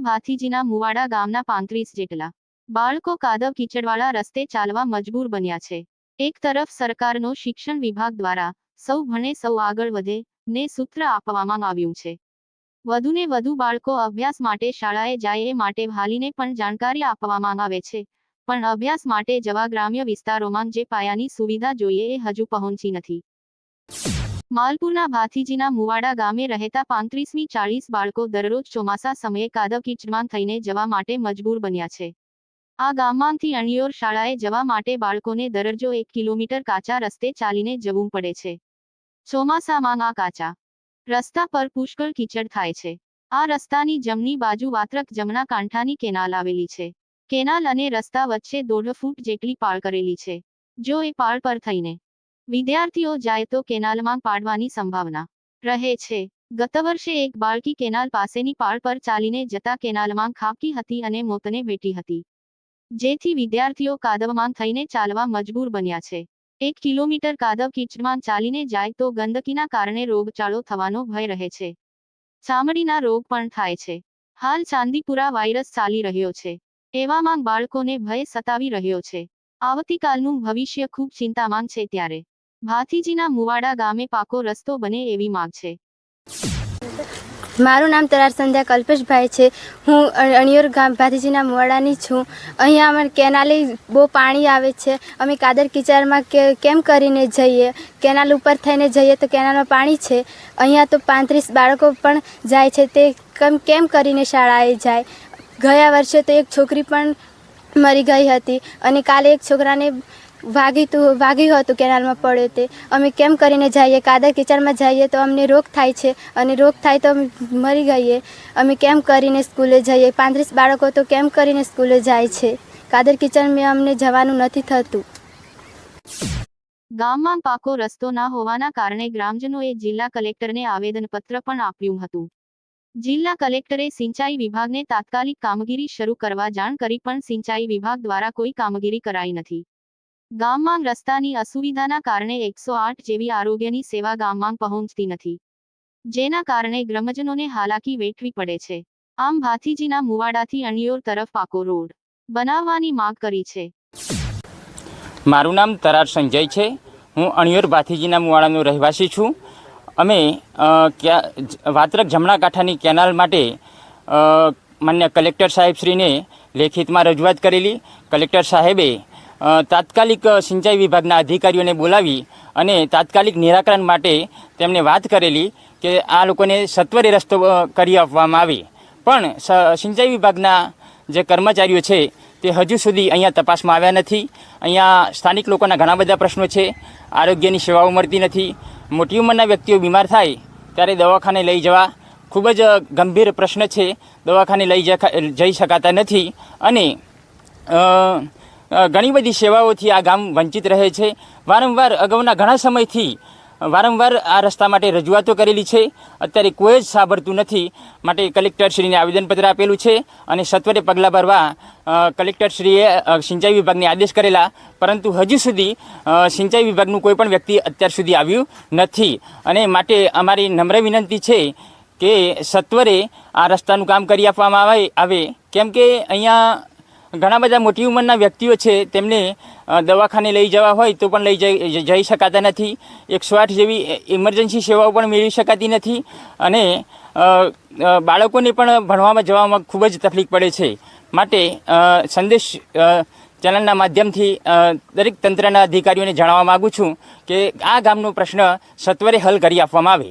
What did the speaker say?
માલપુરના ભાથીજીના મુવાડા ગામના પાંત્રીસ જેટલા. બાળકો કાદવ કીચડવાળા રસ્તે ચાલવા મજબૂર બન્યા છે. એક તરફ સરકારનો શિક્ષણ વિભાગ દ્વારા સૌ ભણે સૌ આગળ વધે ને સૂત્ર આપવામાં આવ્યું છે. વધુને વધુ બાળકો અભ્યાસ માટે શાળાએ જાય એ માટે વાલીને પણ જાણકારી આપવામાં આવે છે. પણ અભ્યાસ માટે જવા ગ્રામ્ય વિસ્તારોમાં જે પાયાની સુવિધા જોઈએ એ હજુ પહોંચી નથી. માલપુરના ભાથીજીના મુવાડા ગામે રહેતા પાંત્રીસમી ચાળીસ બાળકો દરરોજ ચોમાસા સમયે કાદવ કીચડમાં થઈને જવા માટે મજબૂર બન્યા છે. આ ગામમાંથી અણિયોર શાળાએ જવા માટે બાળકોને દરરોજ એક કિલોમીટર કાચા રસ્તે ચાલીને જવું પડે છે. ચોમાસામાં આ કાચા રસ્તા પર પુષ્કળ કીચડ થાય છે. આ રસ્તાની જમણી બાજુ વાત્રક જમણા કાંઠાની કેનાલ આવેલી છે. કેનાલ અને રસ્તા વચ્ચે દોઢ ફૂટ જેટલી પાળ કરેલી છે. જો એ પાળ પર થઈને વિદ્યાર્થીઓ જાય તો કેનાલમાં પાડવાની સંભાવના રહે છે. ગત વર્ષે એક બાળકી કેનાલ પાસેની પાળ પર ચાલીને જતા કેનાલમાં ખાબકી હતી અને મોતને ભેટી હતી. જેથી વિદ્યાર્થીઓ કાદવમાં થઈને ચાલવા મજબૂર બન્યા છે. એક કિલોમીટર કાદવ કીચડમાં ચાલીને જાય તો ગંદકીના કારણે રોગચાળો થવાનો ભય રહે છે. ચામડીના રોગ પણ થાય છે. હાલ ચાંદીપુરા વાયરસ ચાલી રહ્યો છે. એવામાં બાળકોને ભય સતાવી રહ્યો છે. આવતીકાલનું ભવિષ્ય ખૂબ ચિંતામાં છે ત્યારે ભાથીજીના મુવાડા ગામે પાકો રસ્તો બને એવી માંગ છે. મારું નામ તરાર સંધ્યા કલ્પેશભાઈ છે. હું અણિયોર ગામ ભાથીજીના મુવાડાની છું. અહીંયા અમારે કેનાલી બહુ પાણી આવે છે. અમે કાદર કિચારમાં કે, કેમ કરીને જઈએ? કેનાલ ઉપર થઈને જઈએ તો કેનાલમાં પાણી છે. અહીંયા તો પાંત્રીસ બાળકો પણ જાય છે. તે કેમ કેમ કરીને શાળાએ જાય? ગયા વર્ષે તો એક છોકરી પણ મરી ગઈ હતી. અને કાલે એક છોકરાને વાગી તું વાગ્યું હતું કેનાલમાં પડ્યો તે. અમે કેમ કરીને જઈએ? કાદર કિચડમાં જઈએ તો અમને રોગ થાય છે. અને રોગ થાય તો અમે મરી ગઈએ. અમે કેમ કરીને સ્કૂલે જઈએ? પાંત્રીસ બાળકો તો કેમ કરીને સ્કૂલે જાય છે? કાદર કિચડમાં અમને જવાનું નથી થતું. ગામમાં પાકો રસ્તો ના હોવાના કારણે ગ્રામજનોએ જિલ્લા કલેક્ટરને આવેદનપત્ર પણ આપ્યું હતું. જિલ્લા કલેક્ટરે સિંચાઈ વિભાગને તાત્કાલિક કામગીરી શરૂ કરવા જાણ કરી પણ સિંચાઈ વિભાગ દ્વારા કોઈ કામગીરી કરાઈ નથી. ગામમાં રસ્તાની અસુવિધાના કારણે એકસો આઠ જેવી આરોગ્યની સેવા ગામમાં પહોંચતી નથી. જેના કારણે ગ્રામજનોને હાલાકી વેઠવી પડે છે. આમ ભાથીજીના મુવાડાથી અણિયોર તરફ પાકો રોડ. બનાવવાની માંગ કરી છે. મારું નામ તરાર સંજય છે. હું અણિયોર ભાથીજીના મુવાડાનો રહેવાસી છું. અમે વાત્રક જમણા કાંઠાની કેનાલ માટે માન્ય કલેક્ટર સાહેબશ્રીને લેખિતમાં રજૂઆત કરેલી. કલેક્ટર સાહેબે તાત્કાલિક સિંચાઈ વિભાગના અધિકારીઓને બોલાવી અને તાત્કાલિક નિરાકરણ માટે તેમને વાત કરેલી કે આ લોકોને સત્વરે રસ્તો કરી આપવામાં આવે. પણ સિંચાઈ વિભાગના જે કર્મચારીઓ છે તે હજુ સુધી અહીંયા તપાસમાં આવ્યા નથી. અહીંયા સ્થાનિક લોકોના ઘણા બધા પ્રશ્નો છે. આરોગ્યની સેવાઓ મળતી નથી. મોટી ઉંમરના વ્યક્તિઓ બીમાર થાય ત્યારે દવાખાને લઈ જવા ખૂબ જ ગંભીર પ્રશ્ન છે. દવાખાને લઈ જઈ શકાતા નથી અને ઘણી બધી સેવાઓથી આ ગામ વંચિત રહે છે. વારંવાર અગાઉના ઘણા સમયથી વારંવાર આ રસ્તા માટે રજૂઆતો કરેલી છે. અત્યારે કોઈ જ સાંભળતું નથી. માટે કલેક્ટરશ્રીને આવેદનપત્ર આપેલું છે અને સત્વરે પગલાં ભરવા કલેક્ટરશ્રીએ સિંચાઈ વિભાગને આદેશ કરેલા. પરંતુ હજુ સુધી સિંચાઈ વિભાગનું કોઈ પણ વ્યક્તિ અત્યાર સુધી આવ્યું નથી. અને માટે અમારી નમ્ર વિનંતી છે કે સત્વરે આ રસ્તાનું કામ કરી આપવામાં આવે આવે. કેમ કે અહીંયા ઘણા બધા મોટી ઉંમરના વ્યક્તિઓ છે, તેમને દવાખાને લઈ જવા હોય તો પણ લઈ જઈ શકાતા નથી. એકસો આઠ જેવી ઇમરજન્સી સેવાઓ પણ મેળવી શકાતી નથી અને બાળકોને પણ ભણવામાં જવામાં ખૂબ જ તકલીફ પડે છે. માટે સંદેશ ચેનલના માધ્યમથી દરેક તંત્રના અધિકારીઓને જણાવવા માગું છું કે આ ગામનો પ્રશ્ન સત્વરે હલ કરી આપવામાં આવે.